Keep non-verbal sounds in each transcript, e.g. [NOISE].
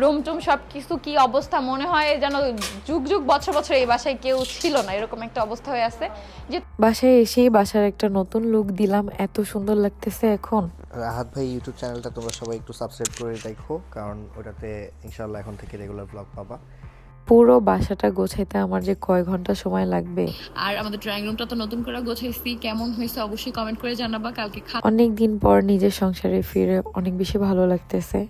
Room টুম সব কিছু কি অবস্থা? মনে হয় যেন যুগ যুগ বছর বছর এই বাসায় কেউ ছিল না এরকম একটা অবস্থা হয়ে আছে। যে বাসায় এসেই বাসার একটা নতুন লুক দিলাম এত সুন্দর লাগতেছে এখন। রাহাত ভাই ইউটিউব চ্যানেলটা তোমরা সবাই একটু সাবস্ক্রাইব করে রাখো কারণ ওটাতে ইনশাআল্লাহ এখন থেকে রেগুলার ব্লগ পাবা। পুরো বাসাটা গোছাইতে আমার যে কয় ঘণ্টা সময় লাগবে। আর আমাদের ড্রয়িং রুমটা তো নতুন করে গোছাইছি কেমন হয়েছে অবশ্যই কমেন্ট করে জানাবা কালকে অনেক দিন পর নিজের সংসারে ফিরে অনেক বেশি ভালো লাগতেছে।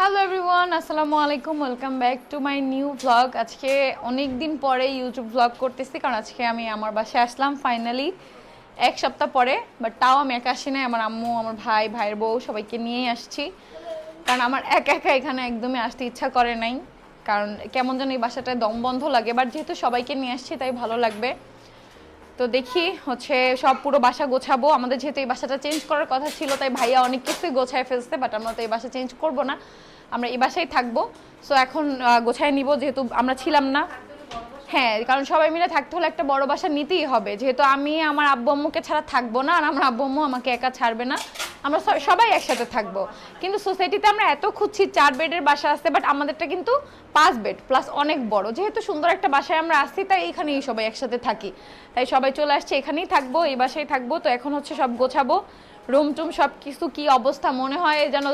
হ্যালো এভরিওয়ান আসসালামু আলাইকুম welcome back to my new blog আজকে অনেক দিন পরে ইউটিউব ব্লগ করতেছি, কারণ আজকে আমি আমার বাসায় আসলাম ফাইনালি এক সপ্তাহ পরে বাট তাও আমি একা আসি নাই। আমার আম্মু, আমার ভাই, ভাইয়ের বউ, সবাইকে নিয়েই আসছি। কারণ আমার একা একা এখানে একদমই আসতে ইচ্ছা করে নাই। কারণ কেমন যেন এই বাসাটায় দম বন্ধ লাগে বাট যেহেতু সবাইকে নিয়ে আসছি, তাই ভালো লাগবে। তো দেখি হচ্ছে সব পুরো বাসা গোছাবো। আমাদের যেহেতু এই বাসাটা চেঞ্জ করার কথা ছিল, তাই ভাইয়া অনেক কিছুই গোছায় ফেলছে বাট আমরা তো এই বাসা চেঞ্জ করব না। আমরা এই বাসায় থাকব। সো এখন গোছায় নিব, যেহেতু আমরা ছিলাম না। হ্যাঁ কারণ সবাই মিলে থাকতে হলে একটা বড় বাসা নিতেই হবে। যেহেতু আমি আমার আব্বু আম্মুকে ছাড়া থাকব না, আর আমার আব্বু আম্মু আমাকে একা ছাড়বে না, আমরা সবাই একসাথে থাকব। কিন্তু সোসাইটিতে আমরা এত খুঁজছি, চার বেডের বাসা আছে বাট আমাদেরটা কিন্তু পাঁচ বেড প্লাস অনেক বড়। যেহেতু সুন্দর একটা বাসায় আমরা আসছি তাই এইখানেই সবাই একসাথে থাকি। তাই সবাই চলে আসছে, এখানেই থাকব, এই বাসায় থাকব। তো এখন হচ্ছে সব গোছাবো। রুম টুম সব কিছু কি অবস্থা? মনে হয় যেন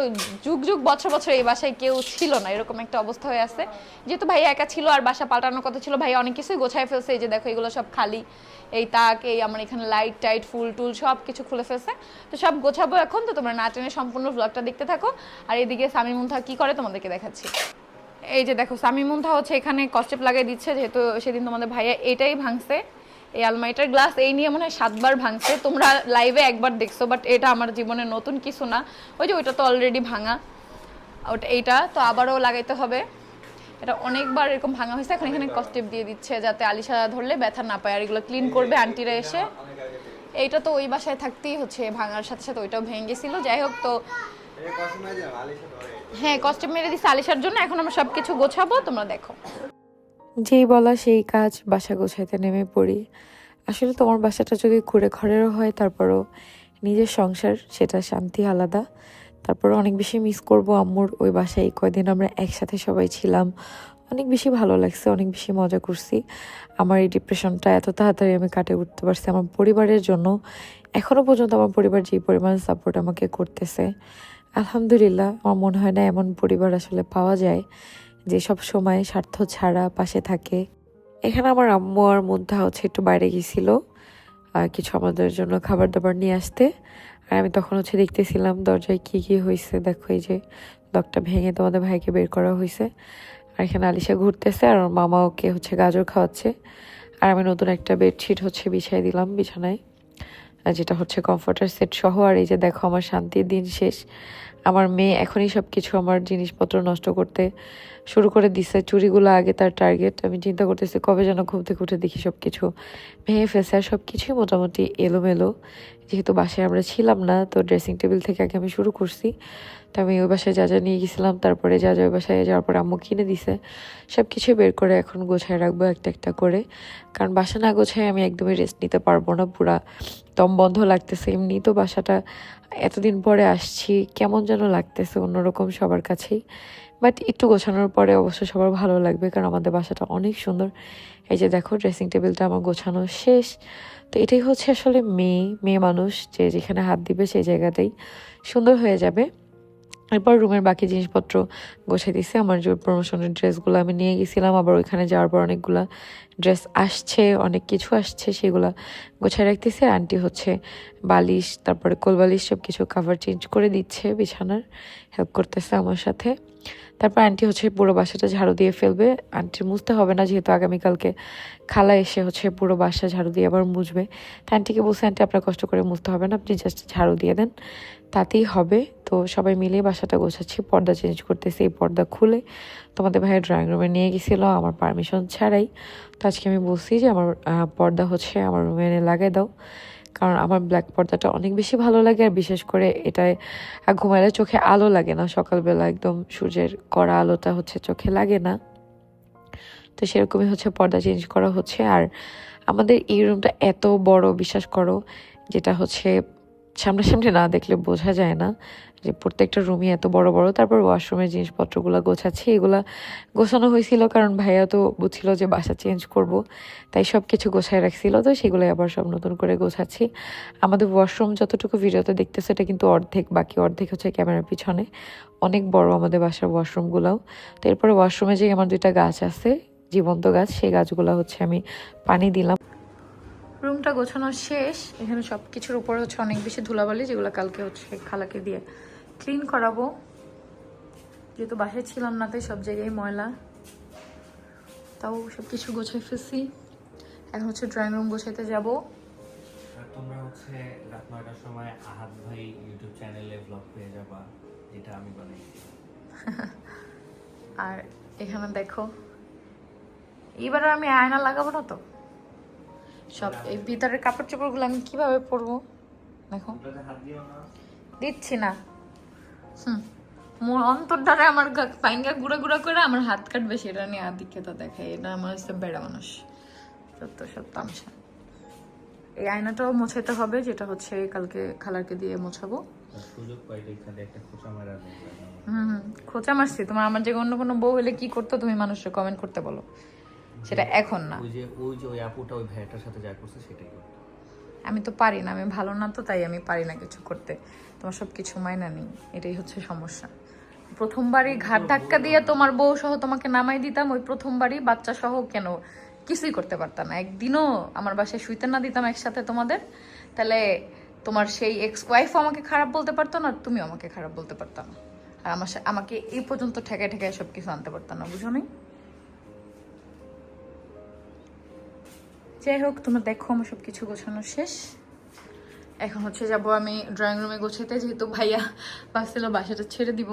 যুগ যুগ, বছর বছর এই বাসায় কেউ ছিল না, এরকম একটা অবস্থা হয়ে আছে। যেহেতু ভাই একা ছিল আর বাসা পাল্টানোর কথা ছিল, ভাই অনেক কিছুই গোছায় ফেলছে। এই যে দেখো, এগুলো সব খালি। এই তাক, এই আমার এখানে লাইট টাইট ফুল টুল সব কিছু খুলে ফেলছে। তো সব গোছাবো এখন, তো তোমরা না সম্পূর্ণ ব্লগটা দেখতে থাকো। আর এদিকে সামি মুন্থা কি করে তোমাদেরকে দেখাচ্ছি। এই যে দেখো সামি মুন্থা হচ্ছে এখানে কস্টেপ লাগিয়ে দিচ্ছে, যেহেতু সেদিন তোমাদের ভাইয়া এটাই ভাঙছে। এই আলমারিটার গ্লাস এই নিয়ে মনে হয় সাতবার ভাঙছে। তোমরা লাইভে একবার দেখছ বাট এটা আমার জীবনে নতুন কিছু না। ওই যে ওইটা তো অলরেডি ভাঙা। ওটা এইটা তো আবারও লাগাইতে হবে। এটা অনেকবার এরকম ভাঙা হয়েছে এখন এখানে কস্টেপ দিয়ে দিচ্ছে যাতে আলিশা ধরলে ব্যথা না পায় আর এগুলো ক্লিন করবে আন্টিরা এসে। এইটা তো ওই বাসায় থাকতেই হচ্ছে ভাঙার সাথে সাথে ওইটাও ভেঙে গেছিল। যাই হোক তো হ্যাঁ কস্টেপ মেরে দিচ্ছে আলিশার জন্য। এখন আমরা সব কিছু গোছাবো তোমরা দেখো। যেই বলা সেই কাজ বাসা গোছাইতে নেমে পড়ি। আসলে তোমার বাসাটা যদি ঘুরে ঘরেরও হয়, তারপরও নিজের সংসার সেটা শান্তি আলাদা। তারপরে অনেক বেশি মিস করব আম্মুর ওই বাসায়। কয়দিন আমরা একসাথে সবাই ছিলাম। অনেক বেশি ভালো লাগছে, অনেক বেশি মজা করছি। আমার এই ডিপ্রেশনটা এত তাড়াতাড়ি আমি কাটে উঠতে পারছি আমার পরিবারের জন্য। এখনও পর্যন্ত আমার পরিবার যে পরিমাণ সাপোর্ট আমাকে করতেছে। আলহামদুলিল্লাহ, আমার মনে হয় না এমন পরিবার আসলে পাওয়া যায়। যে সব সময় স্বার্থ ছাড়া পাশে থাকে। এখানে আমার আম্মু আর মুদ্ধা হচ্ছে একটু বাইরে গেছিল, আর কিছু আমাদের জন্য খাবার দাবার নিয়ে আসতে। আর আমি তখন হচ্ছে দেখতেছিলাম দরজায় কি কি হয়েছে দেখো এই যে লকটা ভেঙে তোমাদের ভাইকে বের করা হয়েছে আর এখানে আলিশা ঘুরতেছে আর ওর মামা ওকে হচ্ছে গাজর খাওয়াচ্ছে। আর আমি নতুন একটা বেডশিট হচ্ছে বিছাই দিলাম বিছানায়, যেটা হচ্ছে কমফোর্টার সেট সহ। আর এই যে দেখো আমার শান্তির দিন শেষ। আমার মেয়ে এখনই সব কিছু আমার জিনিসপত্র নষ্ট করতে শুরু করে দিছে। চুরিগুলো আগে তার টার্গেট আমি চিন্তা করতেছি, কবে যেন ঘুম থেকে উঠে দেখি সব কিছু ভেঙে ফেসে আর সব কিছুই মোটামুটি এলোমেলো। যেহেতু বাসায় আমরা ছিলাম না, তো ড্রেসিং টেবিল থেকে আগে আমি শুরু করছি। তো আমি ওই বাসায় যা যা নিয়ে গেছিলাম, তারপরে যা যা ওই বাসায় যাওয়ার পরে আম্মু কিনে দিছে। সব কিছুই বের করে এখন গোছায় রাখব একটা একটা করে। কারণ বাসা না গোছায় আমি একদমই রেস্ট নিতে পারব না, পুরা দম বন্ধ লাগতেছে। এমনি তো বাসাটা এতদিন পরে আসছি, কেমন যেন লাগতেছে অন্যরকম সবার কাছেই। বাট একটু গোছানোর পরে অবশ্য সবার ভালো লাগবে, কারণ আমাদের বাসাটা অনেক সুন্দর। এই যে দেখো ড্রেসিং টেবিলটা আমার গোছানো শেষ। তো এটাই হচ্ছে আসলে মেয়ে মেয়ে মানুষ যে যেখানে হাত দিবে সেই জায়গাতেই সুন্দর হয়ে যাবে। এরপর রুমের বাকি জিনিসপত্র গোছাই দিছে। আমার যে প্রমোশনের ড্রেসগুলো আমি নিয়ে গেছিলাম, আবার ওইখানে যাওয়ার পর অনেকগুলা ড্রেস আসছে, অনেক কিছু আসছে, সেগুলা গোছায় রাখতেছে। আন্টি হচ্ছে বালিশ, তারপরে কোলবালিশ সব কিছু কাভার চেঞ্জ করে দিচ্ছে বিছানার হেল্প করতেছে আমার সাথে। তারপর আন্টি হচ্ছে পুরো বাসাটা ঝাড়ু দিয়ে ফেলবে। আন্টির মুছতে হবে না, যেহেতু আগামীকালকে খালা এসে হচ্ছে পুরো বাসা ঝাড়ু দিয়ে আবার মুছবে। তা আন্টিকে বলছে আন্টি আপনার কষ্ট করে মুছতে হবে না, আপনি জাস্ট ঝাড়ু দিয়ে দেন। তাতেই হবে। তো সবাই মিলে বাসাটা গোছাচ্ছি, পর্দা চেঞ্জ করতেছি, এই পর্দা খুলে তোমাদের ভাইয়ের ড্রয়িং রুমে নিয়ে গেছিল, আমার পারমিশন ছাড়াই। তো আজকে আমি বলছি যে, আমার পর্দা হচ্ছে আমার রুমে এনে লাগাই দাও। কারণ আমার ব্ল্যাক পর্দাটা অনেক বেশি ভালো লাগে, আর বিশেষ করে এটায় ঘুমাইলে চোখে আলো লাগে না। সকালবেলা একদম সূর্যের কড়া আলোটা হচ্ছে চোখে লাগে না। তো সেরকমই হচ্ছে পর্দা চেঞ্জ করা হচ্ছে। আর আমাদের এই রুমটা এত বড়, বিশ্বাস করো, যেটা হচ্ছে সামনাসামনি না দেখলে বোঝা যায় না যে প্রত্যেকটা রুমই এত বড় বড়। তারপর ওয়াশরুমের জিনিসপত্রগুলো গোছাচ্ছি, এগুলা গোছানো হয়েছিল কারণ ভাইয়া তো বুঝছিল যে বাসা চেঞ্জ করব, তাই সব কিছু গোছায় রাখছিল। তো সেগুলোই আবার সব নতুন করে গোছাচ্ছি। আমাদের ওয়াশরুম যতটুকু ভিডিওতে দেখতেছে, এটা কিন্তু অর্ধেক, বাকি অর্ধেক হচ্ছে ক্যামেরার পিছনে। অনেক বড় আমাদের বাসার ওয়াশরুমগুলোও তো এরপরে ওয়াশরুমে যে আমার দুইটা গাছ আছে, জীবন্ত গাছ, সেই গাছগুলো হচ্ছে আমি পানি দিলাম। রুমটা গোছানো শেষ এখানে সব কিছুর উপরে হচ্ছে অনেক বেশি ধুলাবালি যেগুলো কালকে হচ্ছে খালাকে দিয়ে ক্লিন করাবো। যেহেতু বাসায় ছিলাম না তাই সব জায়গায় ময়লা। তাও সব কিছু গোছাই ফেলছি। এখন হচ্ছে ড্রয়িং রুম গোছাইতে যাব। আর তোমরা হচ্ছে রাত নয়টার সময় আহাত ভাই ইউটিউব চ্যানেলে ব্লগ পেয়ে যাবা যেটা আমি বানাইছি [LAUGHS] আর এখানে দেখো এবার আমি আয়না লাগাবো না তো? সব এই ভিতরের কাপড় চোপড়গুলো আমি কীভাবে পরবো? দেখো। দিচ্ছি না। হুম। মোর অন্তর আমার পাইঙ্গা গুঁড়া গুঁড়া করে আমার হাত কাটবে সেটা নিয়ে আধিক্যতা দেখায়। এটা আমার হচ্ছে বেড়া মানুষ। সত্য সত্য তামসা এই আয়নাটাও মোছাইতে হবে যেটা হচ্ছে কালকে খালারকে দিয়ে মোছাবো। হুম খোঁচা মারছি। তোমার আমার যে অন্য কোনো বউ হলে কি করতো তুমি মানুষকে কমেন্ট করতে বলো। সেটা এখন না। ওই যে ওই যে ওই আপুটা ওই ভাইয়াটার সাথে যা করছে সেটাই করতে। আমি তো পারি না আমি ভালো না তো তাই আমি পারি না কিছু করতে। তোমার সব কিছু মাইনা নেই এটাই হচ্ছে সমস্যা। প্রথমবারই ঘাট ধাক্কা দিয়ে তোমার বউ সহ তোমাকে নামাই দিতাম ওই প্রথমবারই বাচ্চা সহ কেন? কিছুই করতে পারতাম না। একদিনও আমার বাসায় শুইতে না দিতাম একসাথে তোমাদের। তাহলে তোমার সেই এক্স ওয়াইফও আমাকে খারাপ বলতে পারতো না তুমিও আমাকে খারাপ বলতে পারতো না। আর আমার আমাকে এই পর্যন্ত ঠেকায় ঠেকায় সব কিছু আনতে পারতাম না বুঝো নি যাই হোক, তোমরা দেখো আমার সব কিছু গোছানো শেষ। এখন হচ্ছে যাব আমি ড্রয়িং রুমে গোছাতে, যেহেতু ভাইয়া ভাবছিল বাসাটা ছেড়ে দিব,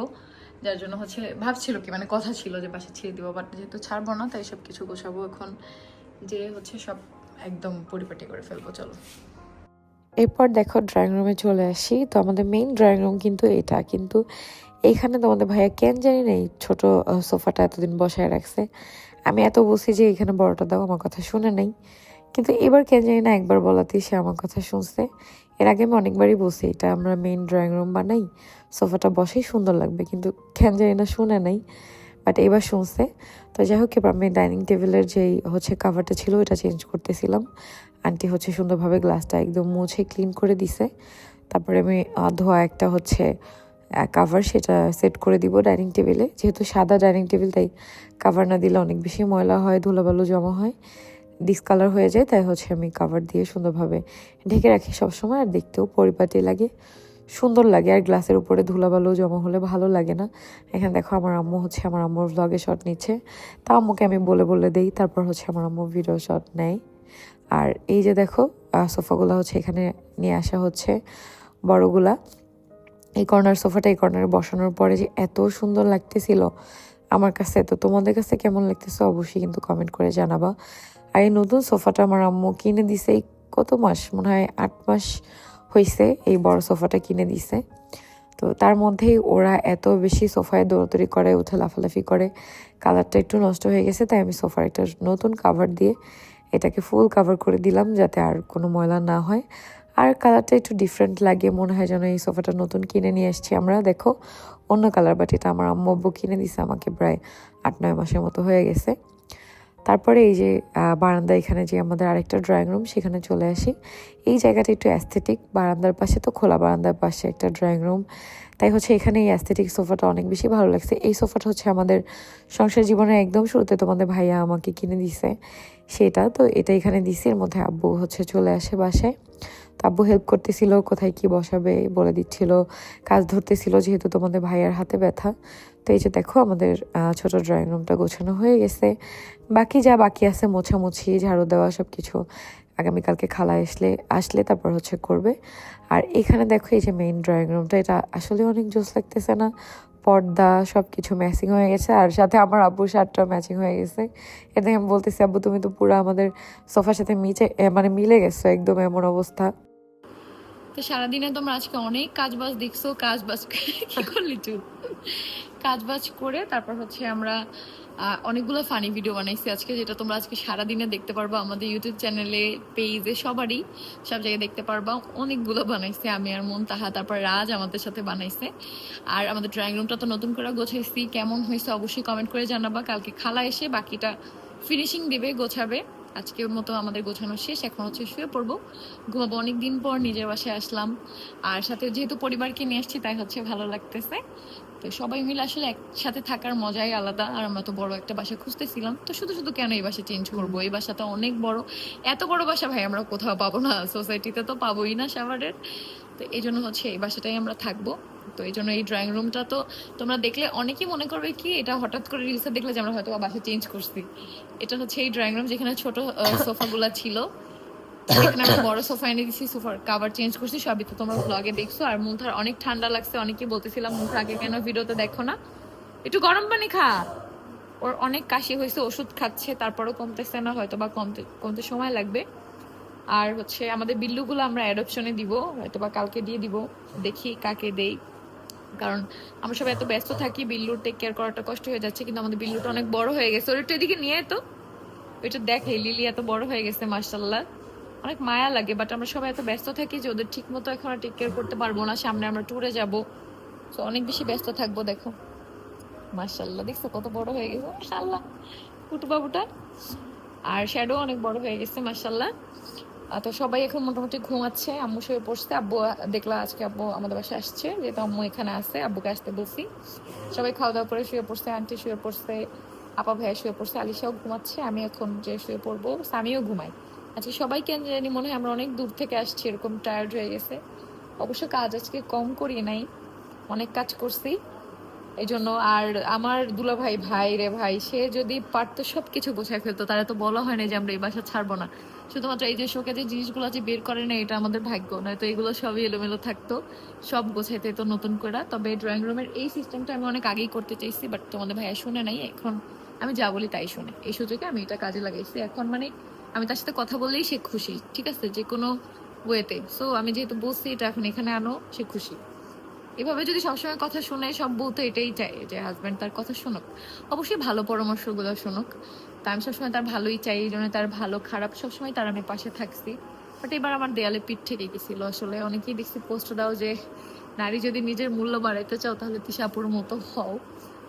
যার জন্য হচ্ছে ভাবছিল কি মানে কথা ছিল যে বাসা ছেড়ে দিব বাট যেহেতু ছাড়বো না, তাই সব কিছু গোছাবো এখন যে হচ্ছে সব একদম পরিপাটি করে ফেলব, চলো। এরপর দেখো ড্রয়িং রুমে চলে আসি। তো আমাদের মেইন ড্রয়িং রুম কিন্তু এটা, কিন্তু এইখানে তোমাদের ভাইয়া কেন জানি না এই ছোট সোফাটা এতদিন বসায় রাখছে। আমি এত বলছি যে এখানে বড়টা দাও, আমার কথা শুনে নেই। কিন্তু এবার কেন জানি না একবার বলাতেই সে আমার কথা শুনছে। এর আগে আমি অনেকবারই বলছি, এটা আমরা মেইন ড্রয়িং রুম বানাই, সোফাটা বসেই, সুন্দর লাগবে। কিন্তু কেন জানি না শুনে নাই বাট এবার শুনছে। তো যাই হোক, এবার আমি ডাইনিং টেবিলের যেই হচ্ছে কাভারটা ছিল ওটা চেঞ্জ করতেছিলাম। আন্টি হচ্ছে সুন্দরভাবে গ্লাসটা একদম মুছে ক্লিন করে দিছে। তারপরে আমি ধোয়া একটা হচ্ছে কাভার সেটা সেট করে দিব ডাইনিং টেবিলে যেহেতু সাদা ডাইনিং টেবিল তাই কাভার না দিলে অনেক বেশি ময়লা হয়, ধুলাবালু জমা হয়। ডিসকালার হয়ে যায়, তাই হচ্ছে আমি কাভার দিয়ে সুন্দরভাবে ঢেকে রাখি সবসময় আর দেখতেও পরিপাটি লাগে, সুন্দর লাগে। আর গ্লাসের উপরে ধুলাবালু জমা হলে ভালো লাগে না। এখানে দেখো আমার আম্মু হচ্ছে আমার আম্মুর ভ্লগে শট নিচ্ছে। তা আম্মুকে আমি বলে বলে দেই, তারপর হচ্ছে আমার আম্মু ভিডিও শট নেয়। আর এই যে দেখো সোফাগুলো হচ্ছে এখানে নিয়ে আসা হচ্ছে, বড়গুলা। এই কর্নার সোফাটা এই কর্নারে বসানোর পরে যে এত সুন্দর লাগতেছিল, আমার কাছে তো তোমাদের কাছে কেমন লাগতেছে অবশ্যই কিন্তু কমেন্ট করে জানাবা। আর এই নতুন সোফাটা আমার আম্মু কিনে দিছে। এই কত মাস? মনে হয় আট মাস হয়েছে এই বড় সোফাটা কিনে দিছে। তো তার মধ্যেই ওরা এত বেশি সোফায় দৌড়াদৌড়ি করে, উঠে লাফালাফি করে। কালারটা একটু নষ্ট হয়ে গেছে, তাই আমি সোফার একটা নতুন কাভার দিয়ে এটাকে ফুল কাভার করে দিলাম যাতে আর কোনো ময়লা না হয়। আর কালারটা একটু ডিফারেন্ট লাগে, মনে হয় যেন এই সোফাটা নতুন কিনে নিয়ে এসেছি আমরা। দেখো, অন্য কালার বাট এটা আমার আম্মু কিনে দিছে, আমাকে প্রায় আট নয় মাসের মতো হয়ে গেছে। তারপরে এই যে বারান্দা এখানে যে আমাদের আরেকটা ড্রয়িং রুম সেখানে চলে আসি। এই জায়গাটা একটু অ্যাস্থেটিক বারান্দার পাশে তো খোলা বারান্দার পাশে একটা ড্রয়িং রুম তাই হচ্ছে এখানে এই অ্যাস্থেটিক সোফাটা অনেক বেশি ভালো লাগছে। এই সোফাটা হচ্ছে আমাদের সংসার জীবনের একদম শুরুতে তোমাদের ভাইয়া আমাকে কিনে দিছে, সেটা। তো এটা এখানে দিছি, এর মধ্যে আব্বু হচ্ছে চলে আসে বাসায়। তো আব্বু হেল্প করতেছিল, কোথায় কি বসাবে বলে দিচ্ছিল, কাজ ধরতেছিল যেহেতু তোমাদের ভাইয়ার হাতে ব্যথা। তো এই যে দেখো আমাদের ছোট ড্রয়িং রুমটা গোছানো হয়ে গেছে। বাকি যা বাকি আছে মোছামুছি, ঝাড়ু দেওয়া সব কিছু আগামীকালকে খালা আসলে আসলে তারপর হচ্ছে করবে। আর এখানে দেখো এই যে মেইন ড্রয়িং রুমটা এটা আসলে অনেক জোস লাগতেছে না? পর্দা সব কিছু ম্যাচিং হয়ে গেছে। আর সাথে আমার আব্বুর শার্টটা ম্যাচিং হয়ে গেছে। এটা আমি বলতেছি, আব্বু, তুমি তো পুরো আমাদের সোফার সাথে মিচে মানে মিলে গেছো একদম এমন অবস্থা। তো সারাদিনে তোমরা আজকে অনেক কাজ বাজ দেখছ কাজ বাজ কি করলি তুই? কাজ বাজ করে তারপর হচ্ছে আমরা অনেকগুলো ফানি ভিডিও বানাইছি আজকে, যেটা তোমরা আজকে সারাদিনে দেখতে পারবা। আমাদের ইউটিউব চ্যানেলে পেজে সবারই সব জায়গায় দেখতে পারবা। অনেকগুলো বানাইছে আমি আর মন তাহা তারপর রাজ আমাদের সাথে বানাইছে। আর আমাদের ড্রয়িং রুমটা তো নতুন করে গোছাইছি, কেমন হয়েছে অবশ্যই কমেন্ট করে জানাবা। কালকে খালা এসে বাকিটা ফিনিশিং দিবে, গোছাবে। আজকের মতো আমাদের গোছানো শেষ, এখন হচ্ছে শুয়ে পড়ব। ঘুমাবো অনেক দিন পর, নিজের বাসায় আসলাম। আর সাথে যেহেতু পরিবারকে নিয়ে আসছি, তাই হচ্ছে ভালো লাগতেছে। তো সবাই মিলে আসলে একসাথে থাকার মজাই আলাদা। আর আমরা তো বড় একটা বাসা খুঁজতেছিলাম। তো শুধু শুধু কেন এই বাসা চেঞ্জ করব? এই বাসাটা অনেক বড়। এত বড় বাসা ভাই আমরা কোথাও পাবো না। সোসাইটিতে তো পাবোই না সাভারের তো এই জন্য হচ্ছে এই বাসাটাই আমরা থাকব। তো এই জন্য এই ড্রয়িং রুমটা তো তোমরা দেখলে অনেকেই মনে করবে কি এটা হঠাৎ করে রিলসে দেখলে যে আমরা হয়তো বাসা চেঞ্জ করছি। এটা হচ্ছে এই ড্রয়িং রুম যেখানে ছোট সোফাগুলা [LAUGHS] ছিল। এখানে আমরা বড় সোফা এনে দিছি, সোফার কাভার চেঞ্জ করছি, সবই তো তোমরা ব্লগে দেখছ। আর মুন্থার অনেক ঠান্ডা লাগছে অনেকেই বলতেছিলাম মুন্থা আগে কেন ভিডিওতে দেখো না? একটু গরম পানি খা। ওর অনেক কাশি হয়েছে, ওষুধ খাচ্ছে, তারপরেও কমতেছে না হয়তো বা কমতে কমতে সময় লাগবে। আর হচ্ছে আমাদের বিল্লুগুলো আমরা অ্যাডপশনে দিব হয়তো বা কালকে দিয়ে দিব, দেখি কাকে দেই। কারণ আমরা সবাই এত ব্যস্ত থাকি, বিল্লুর টেক কেয়ার করাটা কষ্ট হয়ে যাচ্ছে, কিন্তু আমাদের বিল্লুটা অনেক বড় হয়ে গেছে। ওর একটু এদিকে নিয়ে তো। ওইটা দেখে লিলি এত বড় হয়ে গেছে মার্শাল্লাহ অনেক মায়া লাগে বাট আমরা সবাই এত ব্যস্ত থাকি যে ওদের ঠিক মতো এখন টেক কেয়ার করতে পারব না। সামনে আমরা ট্যুরে যাব। তো অনেক বেশি ব্যস্ত থাকব, দেখো। মার্শাল্লাহ দেখছ কত বড় হয়ে গেছে মার্শাল্লাহ কুটু বাবুটা আর শ্যাডো অনেক বড় হয়ে গেছে মার্শাল্লাহ তো সবাই এখন মোটামুটি ঘুমাচ্ছে, আম্মু শুয়ে পড়ছে। আব্বু দেখলা আজকে আব্বু আমাদের বাসায় আসছে, যেহেতু আম্মু এখানে আছে, আব্বুকে আসতে বলছি। সবাই খাওয়া দাওয়া করে শুয়ে পড়ছে আন্টি শুয়ে পড়ছে, আপা ভাইয়া শুয়ে পড়ছে, আলিশাও ঘুমাচ্ছে, আমি এখন যে শুয়ে পড়ব আমিও ঘুমাই আজকে সবাই কেন জানি মনে হয় আমরা অনেক দূর থেকে আসছি, এরকম টায়ার্ড হয়ে গেছে। অবশ্য কাজ আজকে কম করি নাই, অনেক কাজ করছি। এই জন্য আর আমার দুলা ভাই ভাই রে ভাই, সে যদি পারতো সব কিছু গোছায় ফেলতো, তাহলে তো বলা হয় না যে আমরা এই বাসা ছাড়বো না। শুধুমাত্র এই যে শোকে যে জিনিসগুলো যে বের করে না এটা আমাদের ভাগ্য, নয়তো এগুলো সবই এলোমেলো থাকতো, সব গোছাইতে তো নতুন করে তবে ড্রয়িং রুমের এই সিস্টেমটা আমি অনেক আগেই করতে চাইছি বাট তোমাদের ভাইয়া শুনে নাই, এখন আমি যা বলি তাই শুনে। এই সুযোগে আমি এটা কাজে লাগাইছি। এখন মানে আমি তার সাথে কথা বললেই সে খুশি, ঠিক আছে? যে কোনো ওয়েতে সো আমি যেহেতু বলছি, এটা এখন এখানে আনো, সে খুশি। এভাবে যদি সবসময় কথা শুনে, সব বউ তো এটাই চায় যে হাজব্যান্ড তার কথা শুনুক। অবশ্যই ভালো পরামর্শগুলো শুনুক। তা আমি সবসময় তার ভালোই চাই, এই জন্য তার ভালো, খারাপ, সবসময় তার আমি পাশে থাকছি। বাট এবার আমার দেয়ালে পিঠ থেকে গেছিল। আসলে অনেকেই দেখছি পোস্ট দাও যে, নারী যদি নিজের মূল্য বাড়াইতে চাও, তাহলে তিশাপুর মতো হও।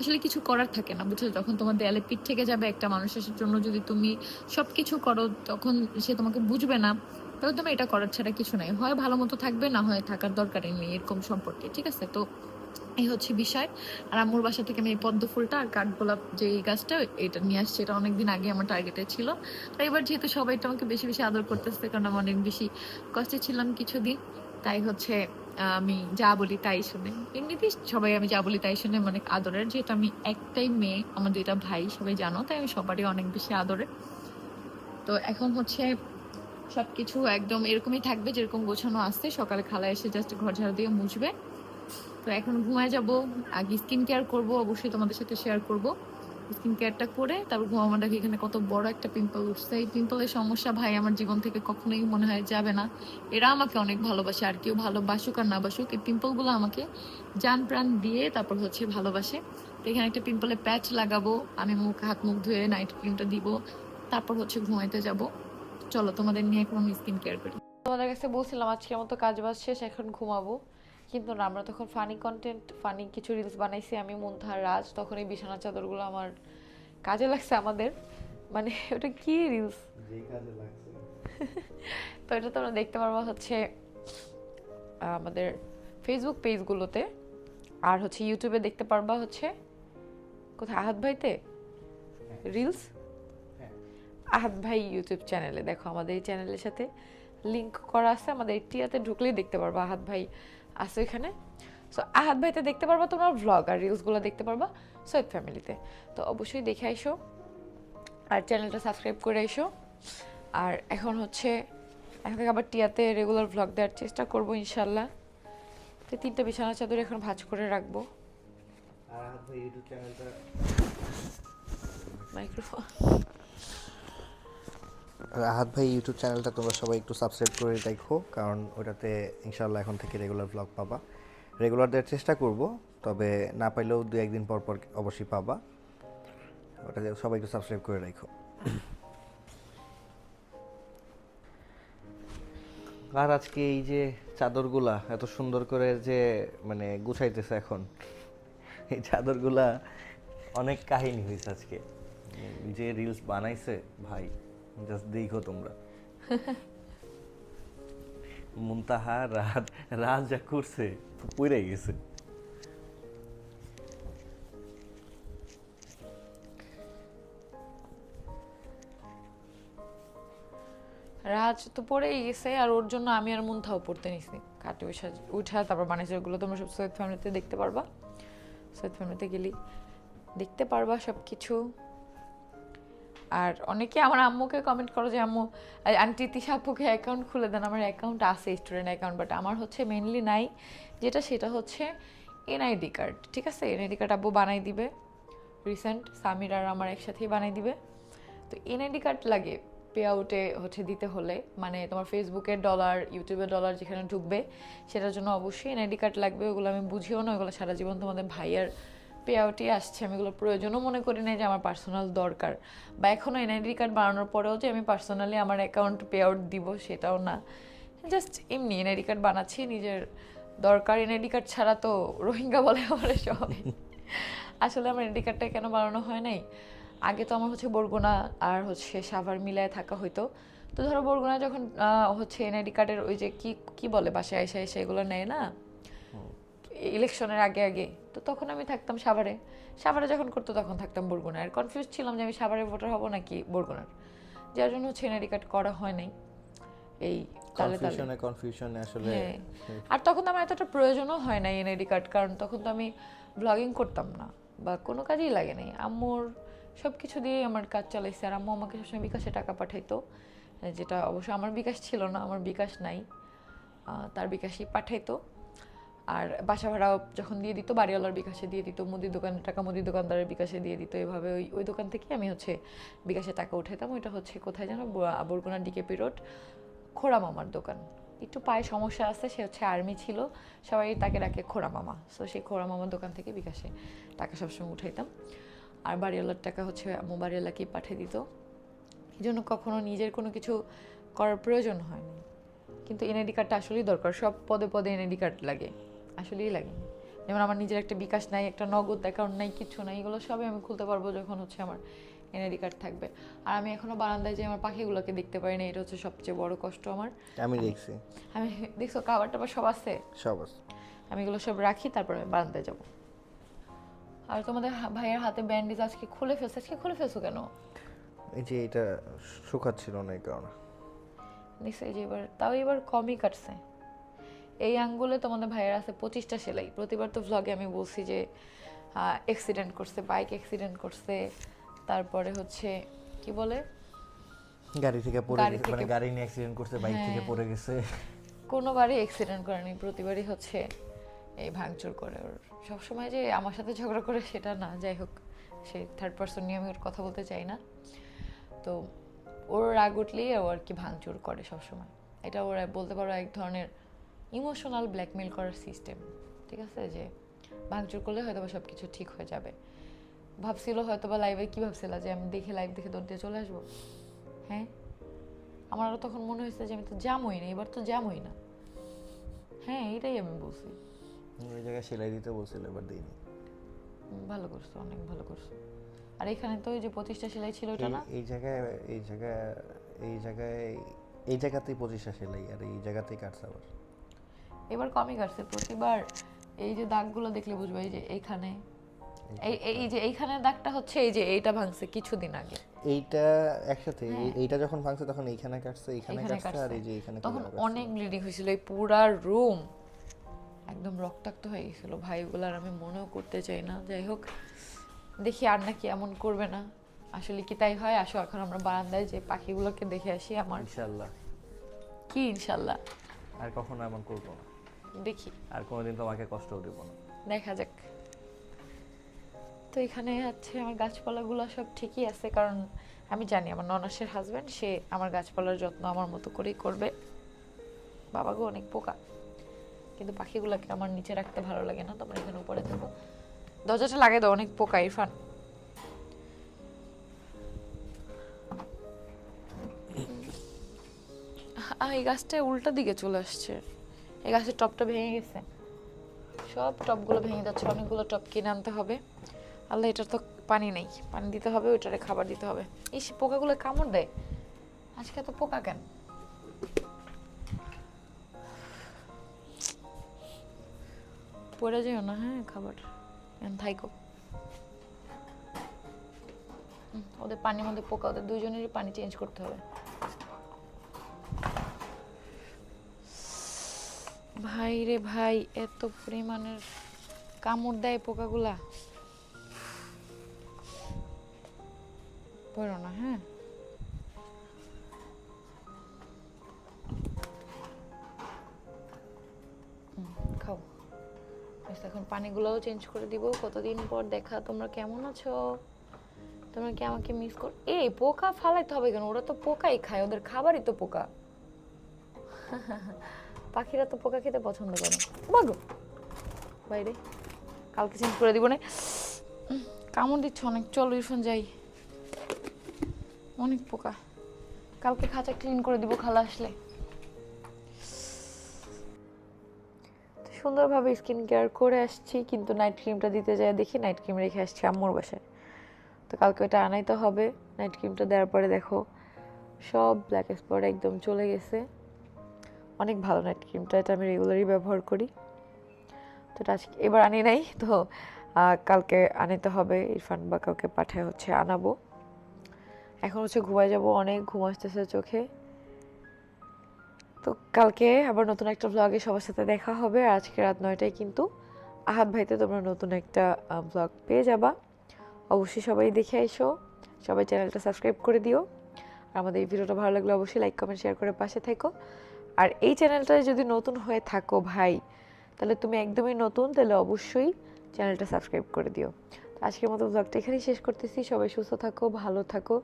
আসলে কিছু করার থাকে না বুঝছ যখন তোমার দেয়ালে পিঠ থেকে যাবে একটা মানুষের জন্য যদি তুমি সব কিছু করো, তখন সে তোমাকে বুঝবে না। তখন তুমি এটা করার ছাড়া কিছু নাই। হয় ভালো মতো থাকবে, না হয় থাকার দরকারই নেই এরকম সম্পর্কে, ঠিক আছে? তো এই হচ্ছে বিষয়। আর আম্মুর বাসা থেকে আমি এই পদ্ম ফুলটা আর কাঠগোলাপ যে এই গাছটা, এটা নিয়ে আসছি। এটা অনেকদিন আগে আমার টার্গেটে ছিল। আর এবার যেহেতু সবাই তো আমাকে বেশি বেশি আদর করতেছে, কারণ আমি অনেক বেশি কষ্টে ছিলাম কিছুদিন, তাই হচ্ছে আমি যা বলি তাই শুনে। এমনিতেই সবাই আমি যা বলি তাই শুনে অনেক আদরের। যেহেতু আমি একটাই মেয়ে, আমার দুইটা ভাই, সবাই জানো, তাই আমি সবারই অনেক বেশি আদরের। তো এখন হচ্ছে সব কিছু একদম এরকমই থাকবে, যেরকম গোছানো আছে। সকালে খালা এসে জাস্ট ঘর ঝাড়ু দিয়ে মুছবে। তো এখন ঘুমায় যাব, আগে স্কিন কেয়ার করব, অবশ্যই তোমাদের সাথে শেয়ার করব। স্কিন কেয়ারটা করে তারপর ঘুমাবো দেখি এখানে কত বড় একটা পিম্পল উঠছে। এই পিম্পলের সমস্যা ভাই আমার জীবন থেকে কখনোই মনে হয় যাবে না। এরা আমাকে অনেক ভালোবাসে, আর কেউ ভালোবাসুক আর না বাসুক, এই পিম্পলগুলো আমাকে যান প্রাণ দিয়ে তারপর হচ্ছে ভালোবাসে। তো এখানে একটা পিম্পলে প্যাচ লাগাবো, আমি মুখ, হাত, মুখ ধুয়ে নাইট ক্রিমটা দিব, তারপর হচ্ছে ঘুমাইতে যাব। চলো তোমাদের নিয়ে এখন স্কিন কেয়ার করি। তোমাদের কাছে বলছিলাম আজকের মতো কাজ বাজ শেষ, এখন ঘুমাবো। কিন্তু না আমরা তখন ফানি কন্টেন্ট ফানি কিছু রিলস বানাইছি আমি মন্থার রাজ তখন এই বিছানা চাদরগুলো আমার কাজে লাগছে আমাদের। মানে [LAUGHS] ওটা কি রিলস [LAUGHS] তো এটা তোমরা দেখতে পারবা হচ্ছে আমাদের ফেসবুক পেজগুলোতে আর হচ্ছে ইউটিউবে দেখতে পারবা হচ্ছে কোথায় আহাত ভাইতে? রিলস হ্যাঁ। আহাত ভাই ইউটিউব চ্যানেলে দেখো আমাদের এই চ্যানেলের সাথে লিংক করা আছে আমাদের টিয়াতে ঢুকলেই দেখতে পারবা আহাত ভাই আছে এখানে সো আহাত ভাইতে দেখতে পারবা তোমরা ভ্লগ আর রিলসগুলো দেখতে পারবা সৈয়দ ফ্যামিলিতে তো অবশ্যই দেখে আইসো আর চ্যানেলটা সাবস্ক্রাইব করে আইসো। আর এখন হচ্ছে এখন থেকে আবার টিয়াতে রেগুলার ভ্লগ দেওয়ার চেষ্টা করব ইনশাল্লাহ। তো তিনটা বিছানা চাদর এখন ভাঁজ করে রাখব। মাইক্রোফোন আহাত ভাই ইউটিউব চ্যানেলটা তোমরা সবাই একটু সাবস্ক্রাইব করে দেখো, কারণ ওটাতে ইনশাল্লাহ এখন থেকে রেগুলার ব্লগ পাবা। রেগুলার দেওয়ার চেষ্টা করব, তবে না পাইলেও দু একদিন পর পর অবশ্যই পাবা। ওটা সবাই একটু সাবস্ক্রাইব করে রাখো। আর আজকে এই যে চাদরগুলা, এত সুন্দর করে যে মানে গুছাইতেছে এখন। এই চাদরগুলা অনেক কাহিনী হয়েছে আজকে। যে রিলস বানাইছে ভাই জাস্ট দেখো তোমরা। মুনতাহা রাত রাত যা করছে গেছে। রাজ তো পড়েই গেছে, আর ওর জন্য আমি আর মুন্থাও পড়তে নিছি। কাটে উঠা উঠা, তারপর বানিয়েছে ওগুলো তোমরা সব সৈয়দ ফ্যামিলিতে দেখতে পারবা। সৈয়দ ফ্যামিলিতে গেলি দেখতে পারবা সব কিছু আর অনেকে আমার আম্মুকে কমেন্ট করো যে, আম্মু আন্টি তিশা অ্যাকাউন্ট খুলে দেন। আমার অ্যাকাউন্ট আছে স্টুডেন্ট অ্যাকাউন্ট বাট আমার হচ্ছে মেনলি নাই। যেটা সেটা হচ্ছে এনআইডি কার্ড ঠিক আছে? এনআইডি কার্ড আব্বু বানাই দিবে। রিসেন্ট সামির আর আমার একসাথেই বানাই দিবে। তো এনআইডি কার্ড লাগে পে আউটে হচ্ছে দিতে হলে। মানে তোমার ফেসবুকের ডলার ইউটিউবের ডলার যেখানে ঢুকবে, সেটার জন্য অবশ্যই এনআইডি কার্ড লাগবে। ওগুলো আমি বুঝিও না, ওগুলো সারা জীবন তোমাদের ভাইয়ার পে আউটই আসছে। আমি এগুলো প্রয়োজনও মনে করি না যে আমার পার্সোনাল দরকার। বা এখনও এনআইডি কার্ড বানানোর পরেও যে আমি পার্সোনালি আমার অ্যাকাউন্ট পে আউট দিব সেটাও না। জাস্ট এমনি এনআইডি কার্ড বানাচ্ছি, নিজের দরকার এনআইডি কার্ড ছাড়া তো রোহিঙ্গা বলে আমার সবাই। আসলে আমার এনআইডি কার্ডটা কেন বানানো হয় নাই? আগে তো আমার হচ্ছে বরগুনা আর হচ্ছে সাভার মিলায় থাকা হইতো। তো ধরো বরগুনা যখন হচ্ছে এনআইডি কার্ডের ওই যে কি কি বলে বাসায় এসে এসে এগুলো নেয় না? ইলেকশনের আগে আগে তো তখন আমি থাকতাম সাভারে। সাভারে যখন করতো তখন থাকতাম বরগুনায়। আর কনফিউজ ছিলাম যে আমি সাভারে ভোটার হব নাকি বরগুনার। যার জন্য হচ্ছে এনআইডি কার্ড করা হয় নাই। এই তালে তালে। কনফিউশনে কনফিউশনে আসলে হ্যাঁ। আর তখন আমার এতটা প্রয়োজনও হয় না এনআইডি কার্ড কারণ তখন তো আমি ব্লগিং করতাম না। বা কোনো কাজেই লাগে নাই। আম্মুর সব কিছু দিয়েই আমার কাজ চালাইছে। আর আম্মু আমাকে সবসময় বিকাশে টাকা পাঠাইতো। যেটা অবশ্য আমার বিকাশ ছিল না আমার বিকাশ নাই। তার বিকাশই পাঠাইতো। আর বাসা ভাড়াও যখন দিয়ে দিত, বাড়িওয়ালার বিকাশে দিয়ে দিত, মুদির দোকানের টাকা মুদির দোকানদারের বিকাশে দিয়ে দিত, এভাবে ওই ওই দোকান থেকে আমি হচ্ছে বিকাশে টাকা উঠাইতাম। ওইটা হচ্ছে কোথায় যেন? বরগুনা ডিকেপি রোড, খোড়া মামার দোকান। একটু পায়ে সমস্যা আছে, সে হচ্ছে আর্মি ছিল, সবাই তাকে ডাকে খোড়া মামা। সো সেই খোড়া মামার দোকান থেকে বিকাশে টাকা সবসময় উঠাইতাম। আর বাড়িওয়ালার টাকা হচ্ছে আম্মু বাড়িওয়ালাকেই পাঠিয়ে দিত। এই জন্য কখনো নিজের কোনো কিছু করার প্রয়োজন হয়নি। কিন্তু এনআইডি কার্ডটা আসলেই দরকার, সব পদে পদে এনআইডি কার্ড লাগে। আসলেই লাগে। যেমন আমার নিজের একটা বিকাশ নাই একটা নগদ অ্যাকাউন্ট নাই কিছু নাই এগুলো সবই আমি খুলতে পারব যখন হচ্ছে আমার এনআইডি কার্ড থাকবে। আর আমি এখনও বারান্দায় যে আমার পাখিগুলোকে দেখতে পারি না এটা হচ্ছে সবচেয়ে বড় কষ্ট আমার। আমি দেখছি। আমি দেখছ খাবার টাবার সব আছে? সব আছে। আমি এগুলো সব রাখি তারপরে আমি বারান্দায় যাব। আর তোমাদের ভাইয়ের হাতে ব্যান্ডেজ আজকে খুলে ফেলছে আজকে খুলে ফেলছো কেন? এই যে এটা শুকাচ্ছিল না এই কারণে। দেখছ এই যে এবার তাও এবার কমই কাটছে। এই আঙ্গুলে তোমাদের ভাইয়ের আছে পঁচিশটা সেলাই। প্রতিবার তো ভ্লগে আমি বলছি যে অ্যাক্সিডেন্ট করছে বাইক অ্যাক্সিডেন্ট করছে তারপরে হচ্ছে কি বলে? গাড়ি থেকে পড়ে গেছে মানে গাড়ি নিয়ে অ্যাক্সিডেন্ট করছে বাইক থেকে হ্যাঁ। পড়ে গেছে। কোনোবারই অ্যাক্সিডেন্ট করেনি প্রতিবারই হচ্ছে এই ভাঙচুর করে ওর। সবসময় যে আমার সাথে ঝগড়া করে সেটা না যাই হোক সে থার্ড পার্সন নিয়ে আমি ওর কথা বলতে চাই না। তো ওর রাগ উঠলেই ও আর কি ভাঙচুর করে সবসময়। এটা ওরা বলতে পারো এক ধরনের ইমোশনাল ব্ল্যাকমেল করার সিস্টেম ঠিক আছে? যে ভাঙচুর করলে হয়তো সব কিছু ঠিক হয়ে যাবে। ভাবছিল হয়তো বা লাইভে কী ভাবছিল? যে আমি দেখে লাইভ দেখে দৌড় দিয়ে চলে আসব? হ্যাঁ? আমার আরও তখন মনে হয়েছে যে আমি তো জামই না এবার তো জামই না। হ্যাঁ এটাই আমি বলছি। ওই জায়গায় সেলাই দিতে বলছিল এবার দিইনি ভালো করছ অনেক ভালো করছ। আর এখানে তো ওই যে পঁচিশটা সেলাই ছিল ওটা না? এই জায়গায় এই জায়গায় এই জায়গায় এই জায়গাতেই পঁচিশটা সেলাই আর এই জায়গাতেই কাটছে আবার। এবার কমই কাটছে প্রতিবার এই যে দাগগুলো দেখলে বুঝবে এই যে এইখানে। এই এই যে এইখানে দাগটা হচ্ছে এই যে এইটা ভাঙছে কিছুদিন আগে। এইটা একসাথে এইটা যখন ভাঙছে তখন এইখানে কাটছে এইখানে হ্যাঁ। কাটছে আর এই যে এইখানে তখন অনেক ব্লিডিং হয়েছিল এই পুরা রুম একদম রক্তাক্ত হয়ে গেছিল। ভাইগুলো আর আমি মনেও করতে চাই না। যাই হোক দেখি আর নাকি এমন করবে না। আসলে কি তাই হয়? আসো এখন আমরা বারান্দায় যে পাখিগুলোকে দেখে আসি আমার। ইনশাল্লাহ। কি ইনশাল্লাহ? আর কখনো এমন করব না। দেখি। আর কোনোদিন তোমাকে কষ্টও দেবো না। দেখা যাক। তো এখানে আছে আমার গাছপালাগুলো সব ঠিকই আছে কারণ আমি জানি আমার ননাসের হাজব্যান্ড সে আমার গাছপালার যত্ন আমার মতো করেই করবে। বাবা গো অনেক পোকা। কিন্তু পাখিগুলোকে আমার নিচে রাখতে ভালো লাগে না তোমরা এখানে উপরে থাকো। দরজাটা লাগাই দাও অনেক পোকা ইরফান। এই গাছটা উল্টা দিকে চলে আসছে। এই গাছের টপটা ভেঙে গেছে। সব টপগুলো ভেঙে যাচ্ছে, অনেকগুলো টপ কিনে আনতে হবে। আল্লাহ, এটার তো পানি নেই। পানি দিতে হবে, ওইটারে খাবার দিতে হবে। এই সে পোকাগুলো কামড় দেয়। আজকে তো পোকা কেন? পড়ে যেও না হ্যাঁ খাবার। থাইকো ওদের পানির মধ্যে পোকা, ওদের দুইজনেরই পানি চেঞ্জ করতে হবে। ভাই রে ভাই এত পরিমাণের কামড় দেয় পোকাগুলা। পড়ো না হ্যাঁ? খাও। ব্যাস, এখন পানিগুলোও চেঞ্জ করে দিব। কতদিন পর দেখা? তোমরা কেমন আছো? তোমরা কি আমাকে মিস কর এই পোকা ফালাইতে হবে কেন? ওরা তো পোকাই খায় ওদের খাবারই তো পোকা। [LAUGHS] পাখিরা তো পোকা খেতে পছন্দ করে বাগো। বাইরে। কালকে চেঞ্জ করে দিব না। কামড় দিচ্ছে অনেক। চলো, ইরফান, যাই। অনেক পোকা। কালকে খাঁচা ক্লিন করে দিব খালা আসলে। সুন্দরভাবে স্কিন কেয়ার করে আসছি, কিন্তু নাইট ক্রিমটা দিতে যায় দেখি। নাইট ক্রিম রেখে আসছি আম্মুর বাসায়। তো কালকে ওটা আনাইতে হবে। নাইট ক্রিমটা দেওয়ার পরে দেখো, সব ব্ল্যাক স্পট একদম চলে গেছে। অনেক ভালো নাইট ক্রিমটা, এটা আমি রেগুলারই ব্যবহার করি। তো এটা আজকে এবার আনি নাই, তো কালকে আনিতে হবে, ইরফান বা কাউকে পাঠায় হচ্ছে আনাবো। এখন হচ্ছে ঘুমায় যাব, অনেক ঘুম আসতেছে চোখে। তো কালকে আবার নতুন একটা ব্লগে সবার সাথে দেখা হবে, আর আজকে রাত নয়টায় কিন্তু আহাত ভাইতে তোমরা নতুন একটা ব্লগ পেয়ে যাবা। অবশ্যই সবাই দেখে এসো, সবাই চ্যানেলটা সাবস্ক্রাইব করে দিও। আর আমাদের এই ভিডিওটা ভালো লাগলে অবশ্যই লাইক কমেন্ট শেয়ার করে পাশে থেকো। আর এই চ্যানেলটায় যদি নতুন হয়ে থাকো ভাই, তাহলে তুমি একদমই নতুন, তাহলে অবশ্যই চ্যানেলটা সাবস্ক্রাইব করে দিও। আজকের মতো ব্লগটা এখানেই শেষ করতেছি। সবাই সুস্থ থাকো, ভালো থাকো,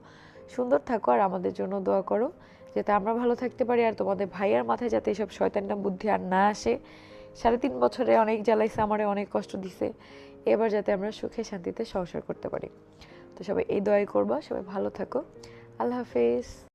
সুন্দর থাকো, আর আমাদের জন্য দোয়া করো, যাতে আমরা ভালো থাকতে পারি আর তোমাদের ভাইয়ার মাথায় যাতে এসব শয়তানটা বুদ্ধি আর না আসে। সাড়ে তিন বছরে অনেক জ্বালাইছে, আমারে অনেক কষ্ট দিছে। এবার যাতে আমরা সুখে শান্তিতে সংসার করতে পারি। তো সবাই এই দোয়াই করবা, সবাই ভালো থাকো। আল্লাহ হাফেজ।